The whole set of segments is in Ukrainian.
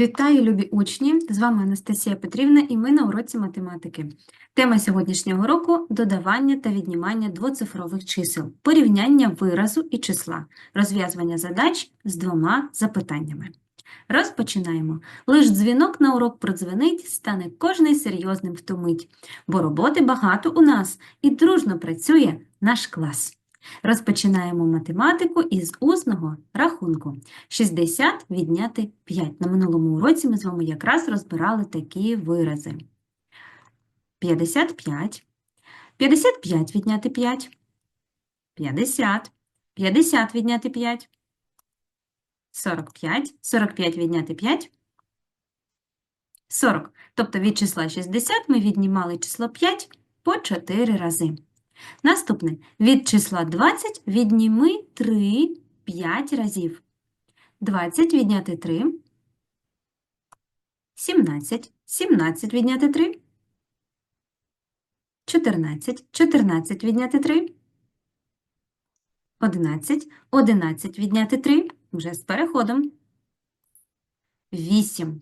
Вітаю, любі учні! З вами Анастасія Петрівна і ми на уроці математики. Тема сьогоднішнього року – додавання та віднімання двоцифрових чисел, порівняння виразу і числа, розв'язування задач з двома запитаннями. Розпочинаємо. Лиш дзвінок на урок продзвенить, стане кожний серйозним втомить, бо роботи багато у нас і дружно працює наш клас. Розпочинаємо математику із усного рахунку. 60 відняти 5. На минулому уроці ми з вами якраз розбирали такі вирази. 55. 55 відняти 5. 50. 50 відняти 5. 45. 45 відняти 5. 40. Тобто від числа 60 ми віднімали число 5 по 4 рази. Наступне. Від числа 20 відніми 3 5 разів. 20 відняти 3. 17. 17 відняти 3. 14. 14 відняти 3. 11. 11 відняти 3. Вже з переходом. 8.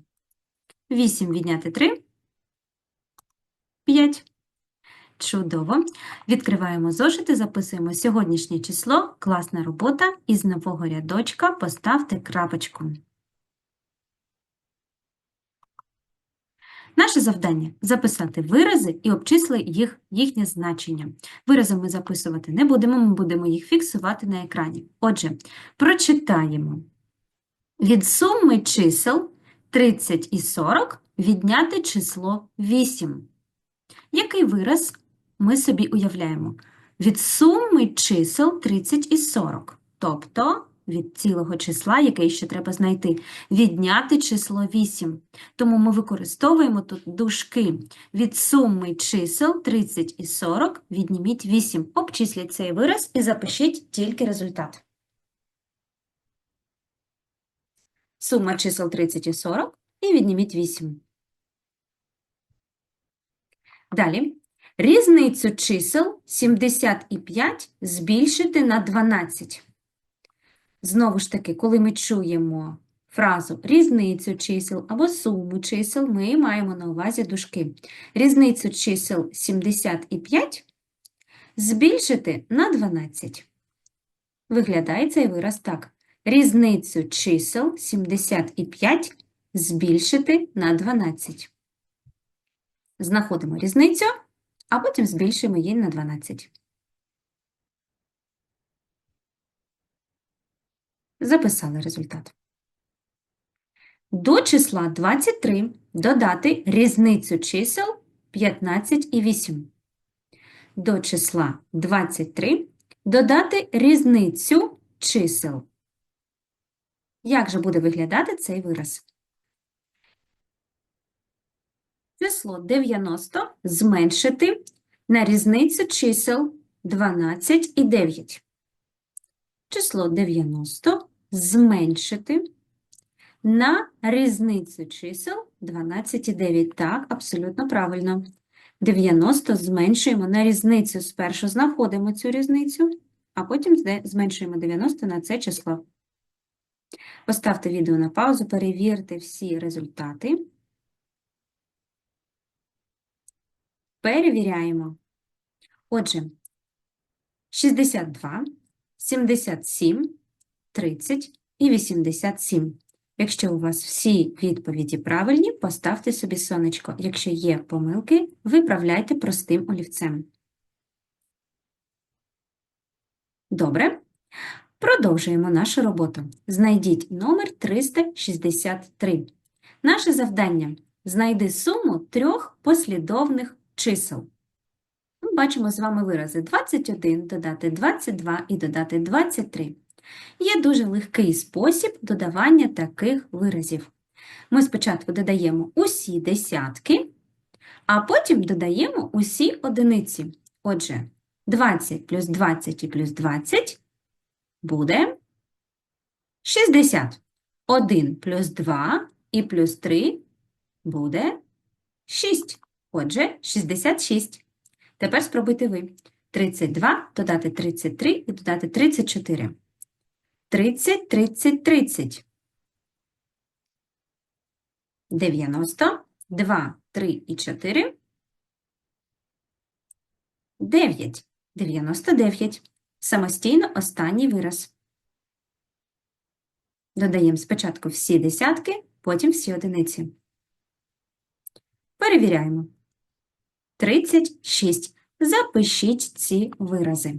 8 відняти 3. 5. Чудово. Відкриваємо зошити, записуємо сьогоднішнє число, класна робота, із нового рядочка поставте крапочку. Наше завдання – записати вирази і обчисли їх, їхнє значення. Вирази ми записувати не будемо, ми будемо їх фіксувати на екрані. Отже, прочитаємо. Від суми чисел 30 і 40 відняти число 8. Який вираз ми собі уявляємо? Від суми чисел 30 і 40, тобто від цілого числа, яке ще треба знайти, відняти число 8. Тому ми використовуємо тут дужки. Від суми чисел 30 і 40 відніміть 8. Обчисліть цей вираз і запишіть тільки результат. Сума чисел 30 і 40 і відніміть 8. Далі. Різницю чисел 75 збільшити на 12. Знову ж таки, коли ми чуємо фразу різницю чисел або суму чисел, ми маємо на увазі дужки. Різницю чисел 75 збільшити на 12. Виглядає цей вираз так. Різницю чисел 75 збільшити на 12. Знаходимо різницю, а потім збільшуємо її на 12. Записали результат. До числа 23 додати різницю чисел 15 і 8. До числа 23 додати різницю чисел. Як же буде виглядати цей вираз? Число 90 зменшити на різницю чисел 12 і 9. Число 90 зменшити на різницю чисел 12 і 9. Так, абсолютно правильно. 90 зменшуємо на різницю. Спершу знаходимо цю різницю, а потім зменшуємо 90 на це число. Поставте відео на паузу, перевірте всі результати. Перевіряємо. Отже, 62, 77, 30 і 87. Якщо у вас всі відповіді правильні, поставте собі сонечко. Якщо є помилки, виправляйте простим олівцем. Добре. Продовжуємо нашу роботу. Знайдіть номер 363. Наше завдання – знайди суму трьох послідовних чисел. Ми бачимо з вами вирази 21, додати 22 і додати 23. Є дуже легкий спосіб додавання таких виразів. Ми спочатку додаємо усі десятки, а потім додаємо усі одиниці. Отже, 20 плюс 20 і плюс 20 буде 60. 1 плюс 2 і плюс 3 буде 6. Отже, 66. Тепер спробуйте ви. 32 додати 33 і додати 34. 30, 30, 30. 90, 2, 3 і 4. 9. 99. Самостійно останній вираз. Додаємо спочатку всі десятки, потім всі одиниці. Перевіряємо. 36. Запишіть ці вирази.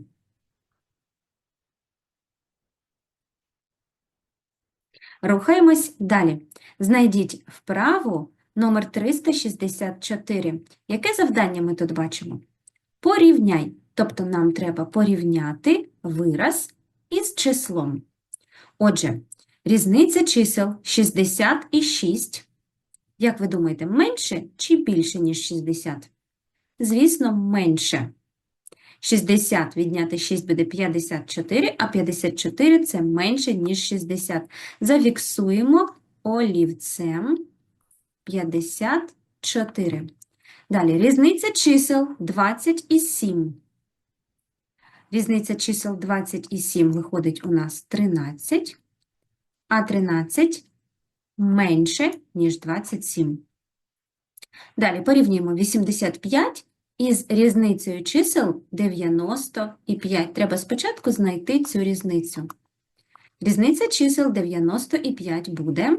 Рухаємось далі. Знайдіть вправу номер 364. Яке завдання ми тут бачимо? Порівняй. Тобто нам треба порівняти вираз із числом. Отже, різниця чисел 60 і 6. Як ви думаєте, менше чи більше, ніж 60? Звісно, менше. 60 відняти 6 буде 54, а 54 – це менше, ніж 60. Зафіксуємо олівцем 54. Далі, різниця чисел 20 і 7. Різниця чисел 20 і 7 виходить у нас 13, а 13 менше, ніж 27. Далі порівнюємо 85 із різницею чисел 95. Треба спочатку знайти цю різницю. Різниця чисел 95 буде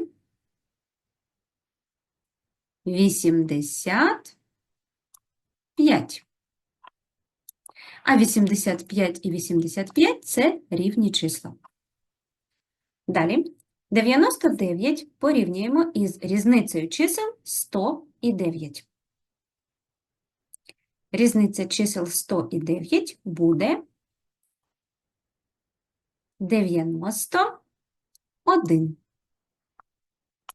85. А 85 і 85 – це рівні числа. Далі 99 порівнюємо із різницею чисел 100 і 9. Різниця чисел 100 і 9 буде 91.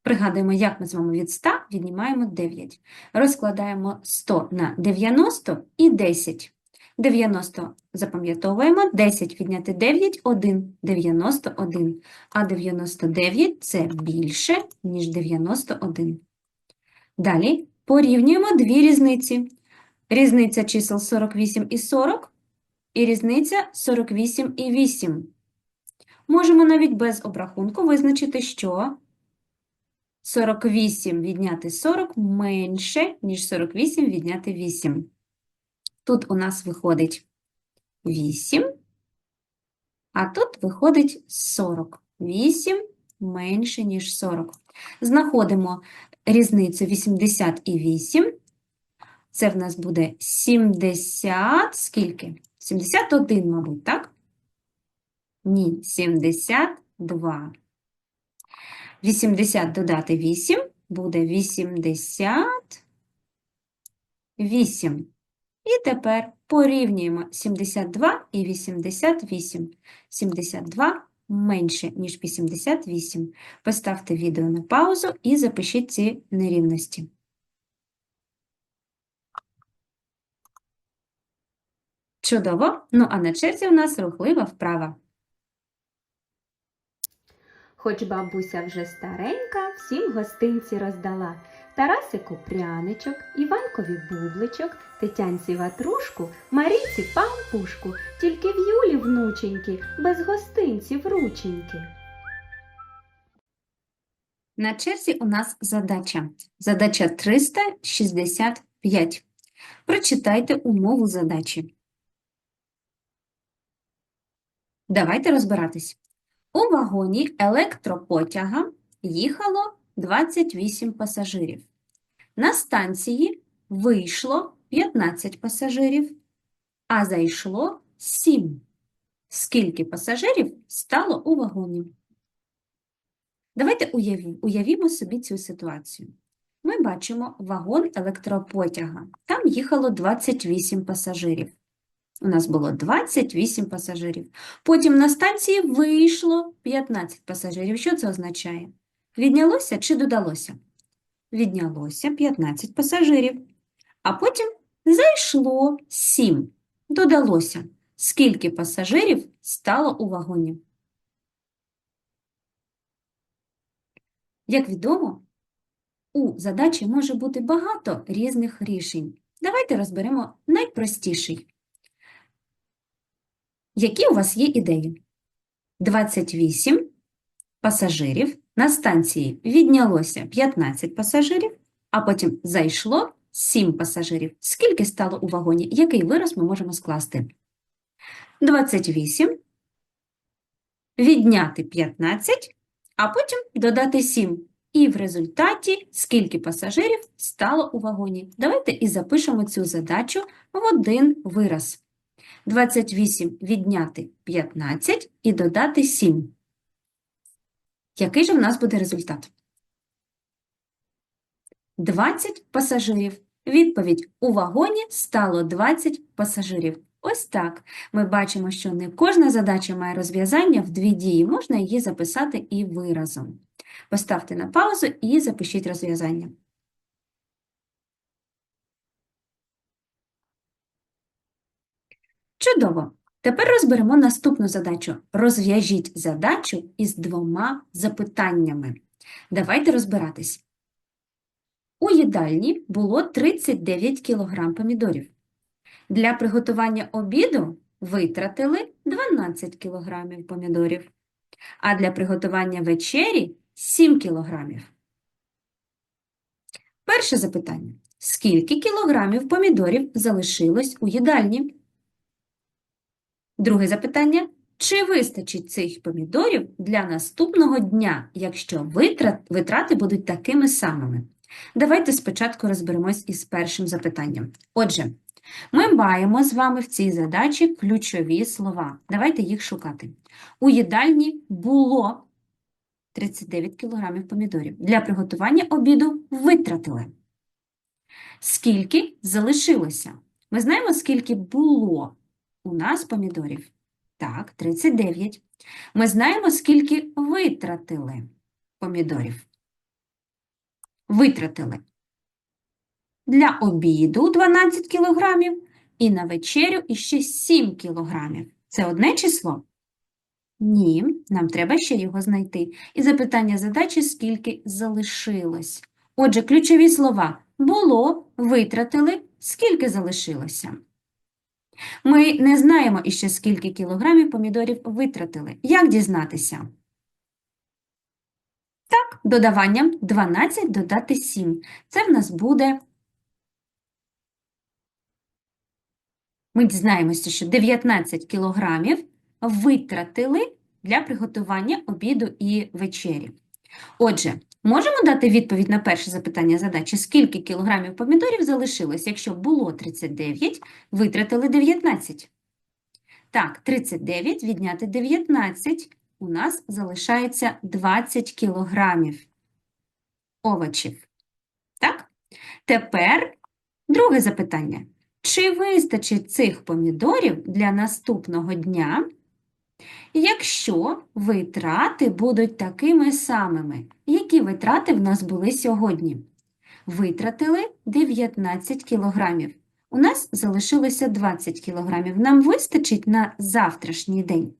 Пригадуємо, як ми з вами від 100 віднімаємо 9. Розкладаємо 100 на 90 і 10. 90 запам'ятовуємо, 10 відняти 9 – 1, 91. А 99 – це більше, ніж 91. Далі порівнюємо дві різниці. Різниця чисел 48 і 40 і різниця 48 і 8. Можемо навіть без обрахунку визначити, що 48 відняти 40 менше, ніж 48 відняти 8. Тут у нас виходить 8, а тут виходить 40. 8 менше, ніж 40. Знаходимо різницю 80 і 8. Це в нас буде 70, скільки? 71, мабуть, так? Ні, 72. 80 додати 8 буде 88. І тепер порівнюємо 72 і 88. 72 менше, ніж 88. Поставте відео на паузу і запишіть ці нерівності. Чудово! Ну а на черзі у нас рухлива вправа. Хоч бабуся вже старенька, всім гостинці роздала. Тарасику пряничок, Іванкові бубличок, Тетянці ватрушку, Марійці пампушку, тільки в Юлі внученьки, без гостинців рученьки. На черзі у нас задача. Задача 365. Прочитайте умову задачі. Давайте розбиратись. У вагоні електропотяга їхало 28 пасажирів. На станції вийшло 15 пасажирів, а зайшло 7. Скільки пасажирів стало у вагоні? Давайте уявімо собі цю ситуацію. Ми бачимо вагон електропотяга. Там їхало 28 пасажирів. У нас було 28 пасажирів. Потім на станції вийшло 15 пасажирів. Що це означає? Віднялося чи додалося? Віднялося 15 пасажирів. А потім зайшло 7. Додалося. Скільки пасажирів стало у вагоні? Як відомо, у задачі може бути багато різних рішень. Давайте розберемо найпростіший. Які у вас є ідеї? 28 пасажирів на станції віднялося 15 пасажирів, а потім зайшло 7 пасажирів. Скільки стало у вагоні? Який вираз ми можемо скласти? 28 відняти 15, а потім додати 7. І в результаті скільки пасажирів стало у вагоні. Давайте і запишемо цю задачу в один вираз. 28 відняти 15 і додати 7. Який же в нас буде результат? 20 пасажирів. Відповідь: у вагоні стало 20 пасажирів. Ось так. Ми бачимо, що не кожна задача має розв'язання в дві дії. Можна її записати і виразом. Поставте на паузу і запишіть розв'язання. Чудово! Тепер розберемо наступну задачу. Розв'яжіть задачу із двома запитаннями. Давайте розбиратись. У їдальні було 39 кг помідорів. Для приготування обіду витратили 12 кг помідорів, а для приготування вечері 7 кг. Перше запитання. Скільки кілограмів помідорів залишилось у їдальні? Друге запитання. Чи вистачить цих помідорів для наступного дня, якщо витрат, витрати будуть такими самими? Давайте спочатку розберемось із першим запитанням. Отже, ми маємо з вами в цій задачі ключові слова. Давайте їх шукати. У їдальні було 39 кг помідорів. Для приготування обіду витратили. Скільки залишилося? Ми знаємо, скільки було у нас помідорів. Так, 39. Ми знаємо, скільки витратили помідорів. Витратили для обіду 12 кілограмів і на вечерю іще 7 кілограмів. Це одне число? Ні, нам треба ще його знайти. І запитання задачі, скільки залишилось. Отже, ключові слова було, витратили, скільки залишилося. Ми не знаємо іще, скільки кілограмів помідорів витратили. Як дізнатися? Так, додаванням 12 додати 7. Це в нас буде ми дізнаємося, що 19 кілограмів витратили для приготування обіду і вечері. Отже, можемо дати відповідь на перше запитання задачі, скільки кілограмів помідорів залишилось, якщо було 39, витратили 19. Так, 39 відняти 19, у нас залишається 20 кілограмів овочів. Так? Тепер друге запитання. Чи вистачить цих помідорів для наступного дня, якщо витрати будуть такими самими? Які витрати в нас були сьогодні? Витратили 19 кілограмів. У нас залишилося 20 кілограмів. Нам вистачить на завтрашній день.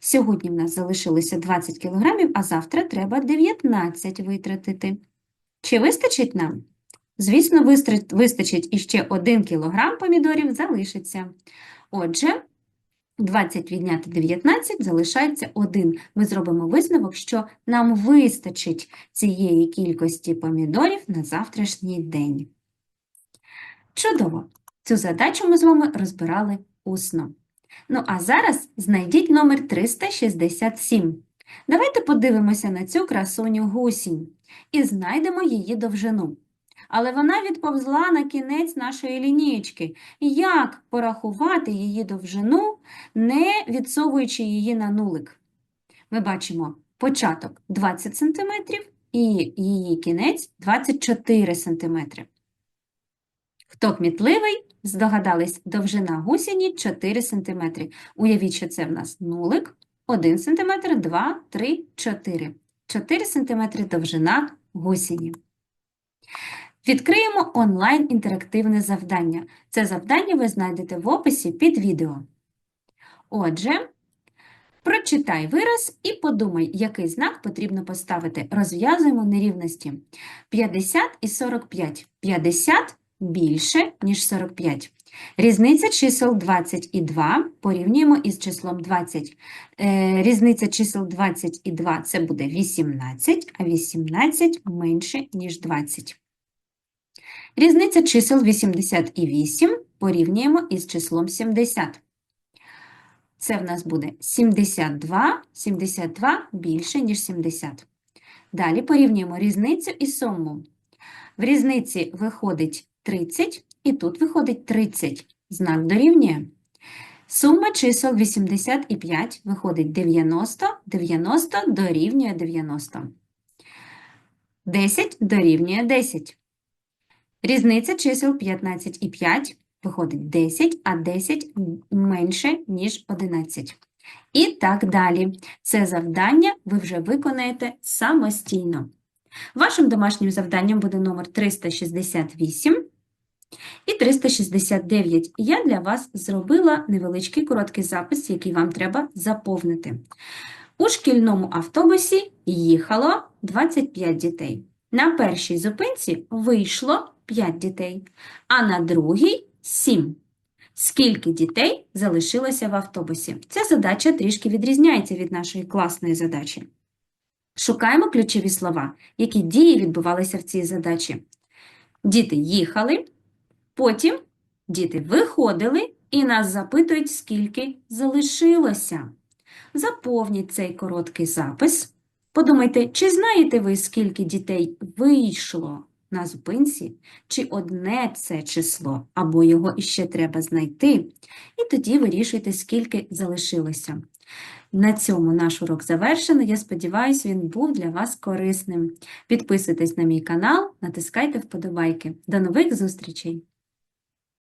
Сьогодні в нас залишилося 20 кілограмів, а завтра треба 19 витратити. Чи вистачить нам? Звісно, вистачить іще 1 кілограм помідорів залишиться. Отже, 20 відняти 19 залишається 1. Ми зробимо висновок, що нам вистачить цієї кількості помідорів на завтрашній день. Чудово! Цю задачу ми з вами розбирали усно. Ну, а зараз знайдіть номер 367. Давайте подивимося на цю красуню гусінь і знайдемо її довжину. Але вона відповзла на кінець нашої лінієчки. Як порахувати її довжину, не відсовуючи її на нулик? Ми бачимо початок 20 см і її кінець 24 см. Хто кмітливий, здогадались, довжина гусені 4 см. Уявіть, що це в нас нулик, 1 см, 2, 3, 4. 4 см довжина гусені. Відкриємо онлайн-інтерактивне завдання. Це завдання ви знайдете в описі під відео. Отже, прочитай вираз і подумай, який знак потрібно поставити. Розв'язуємо нерівності. 50 і 45. 50 більше, ніж 45. Різниця чисел 20 і 2 порівнюємо із числом 20. Е, Різниця чисел 20 і 2 – це буде 18, а 18 менше, ніж 20. Різниця чисел 80 і 8 порівнюємо із числом 70. Це в нас буде 72, 72 більше, ніж 70. Далі порівнюємо різницю і суму. В різниці виходить 30, і тут виходить 30. Знак дорівнює. Сума чисел 80 і 5 виходить 90, 90 дорівнює 90. 10 дорівнює 10. Різниця чисел 15 і 5 виходить 10, а 10 менше, ніж 11. І так далі. Це завдання ви вже виконаєте самостійно. Вашим домашнім завданням буде номер 368 і 369. Я для вас зробила невеличкий короткий запис, який вам треба заповнити. У шкільному автобусі їхало 25 дітей. На першій зупинці вийшло 5 дітей, а на другій 7. Скільки дітей залишилося в автобусі? Ця задача трішки відрізняється від нашої класної задачі. Шукаємо ключові слова, які дії відбувалися в цій задачі. Діти їхали, потім діти виходили і нас запитують, скільки залишилося. Заповніть цей короткий запис. Подумайте, чи знаєте ви, скільки дітей вийшло на зупинці, чи одне це число, або його іще треба знайти, і тоді вирішуйте, скільки залишилося. На цьому наш урок завершено. Я сподіваюся, він був для вас корисним. Підписуйтесь на мій канал, натискайте вподобайки. До нових зустрічей!